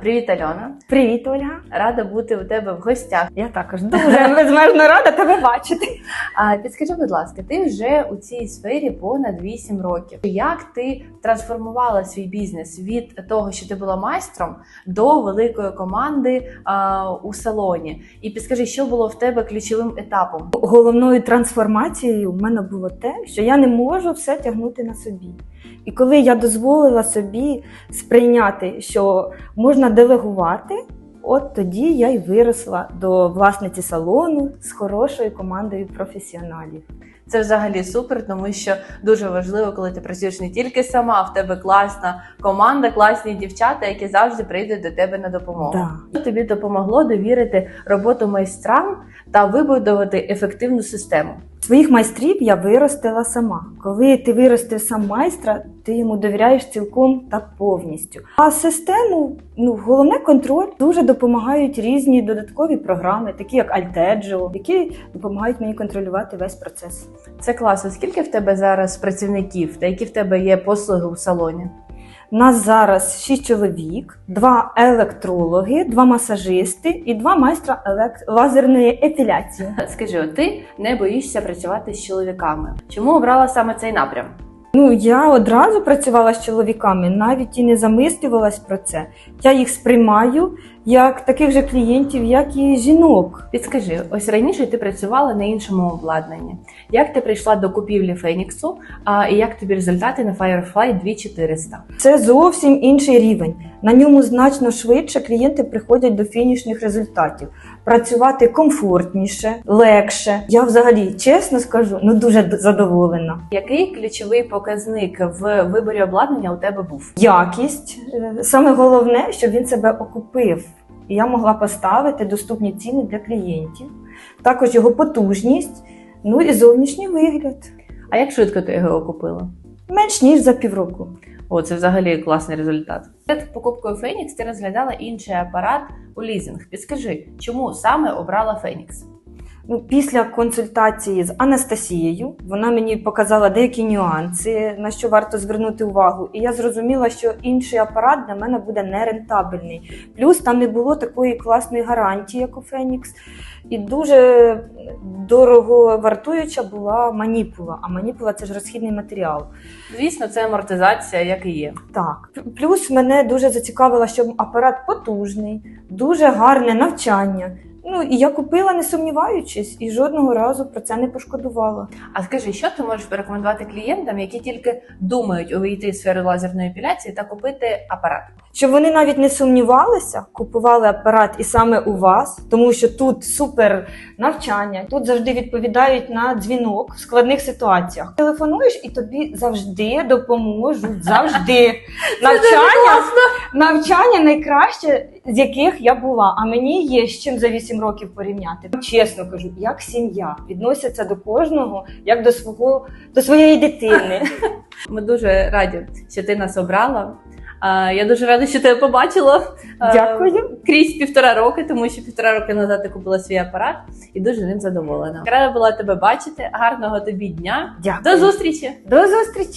Привіт, Альона. Привіт, Ольга. Рада бути у тебе в гостях. Я також дуже безмежно рада тебе бачити. А підскажи, будь ласка, ти вже у цій сфері понад 8 років. Як ти трансформувала свій бізнес від того, що ти була майстром, до великої команди а, у салоні? І підскажи, що було в тебе ключовим етапом? Головною трансформацією в мене було те, що я не можу все тягнути на собі. І коли я дозволила собі сприйняти, що можна делегувати, от тоді я й виросла до власниці салону з хорошою командою професіоналів. Це взагалі супер, тому що дуже важливо, коли ти працюєш не тільки сама, а в тебе класна команда, класні дівчата, які завжди прийдуть до тебе на допомогу. Да. Тобі допомогло довірити роботу майстрам та вибудувати ефективну систему? Своїх майстрів я виростила сама. Коли ти виростив сам майстра, ти йому довіряєш цілком та повністю. А систему, ну головне контроль, дуже допомагають різні додаткові програми, такі як Alteggio, які допомагають мені контролювати весь процес. Це класно. Скільки в тебе зараз працівників та які в тебе є послуги у салоні? Нас зараз шість чоловік, два електрологи, два масажисти і два майстра елект... лазерної епіляції. Скажи, ти не боїшся працювати з чоловіками. Чому обрала саме цей напрям? Ну, я одразу працювала з чоловіками, навіть і не замислювалась про це. Я їх сприймаю як таких же клієнтів, як і жінок. Підскажи, ось раніше ти працювала на іншому обладнанні. Як ти прийшла до купівлі Феніксу? А і як тобі результати на Firefly 2400? Це зовсім інший рівень. На ньому значно швидше клієнти приходять до фінішних результатів. Працювати комфортніше, легше. Я взагалі чесно скажу, ну дуже задоволена. Який ключовий показник в виборі обладнання у тебе був? Якість е, саме головне, щоб він себе окупив. І я могла поставити доступні ціни для клієнтів, також його потужність, ну і зовнішній вигляд. А як швидко ти його окупила? Менш ніж за півроку. О, це взагалі класний результат. Перед покупкою Фенікс ти розглядала інший апарат у лізинг. Підскажи, чому саме обрала Фенікс? Ну, після консультації з Анастасією вона мені показала деякі нюанси, на що варто звернути увагу. І я зрозуміла, що інший апарат для мене буде нерентабельний. Плюс там не було такої класної гарантії, як у Фенікс. І дуже дорого вартуюча була маніпула. А маніпула це ж розхідний матеріал. Звісно, це амортизація, як і є. Так, плюс мене дуже зацікавило, що апарат потужний, дуже гарне навчання. Ну і я купила, не сумніваючись, і жодного разу про це не пошкодувала. А скажи, що ти можеш порекомендувати клієнтам, які тільки думають увійти в сферу лазерної епіляції та купити апарат? Щоб вони навіть не сумнівалися, купували апарат і саме у вас, тому що тут супер навчання, тут завжди відповідають на дзвінок в складних ситуаціях. Телефонуєш і тобі завжди допоможуть. Завжди навчання, навчання найкраще, з яких я була. А мені є з чим за 8 років порівняти. Чесно кажу, як сім'я відносяться до кожного, як до свого до своєї дитини. Ми дуже раді, що ти нас обрала. Я дуже рада, що тебе побачила. Дякую. Крізь півтора роки, тому що півтора роки назад ти купила свій апарат і дуже ним задоволена. Рада була тебе бачити. Гарного тобі дня. Дякую. До зустрічі! До зустрічі!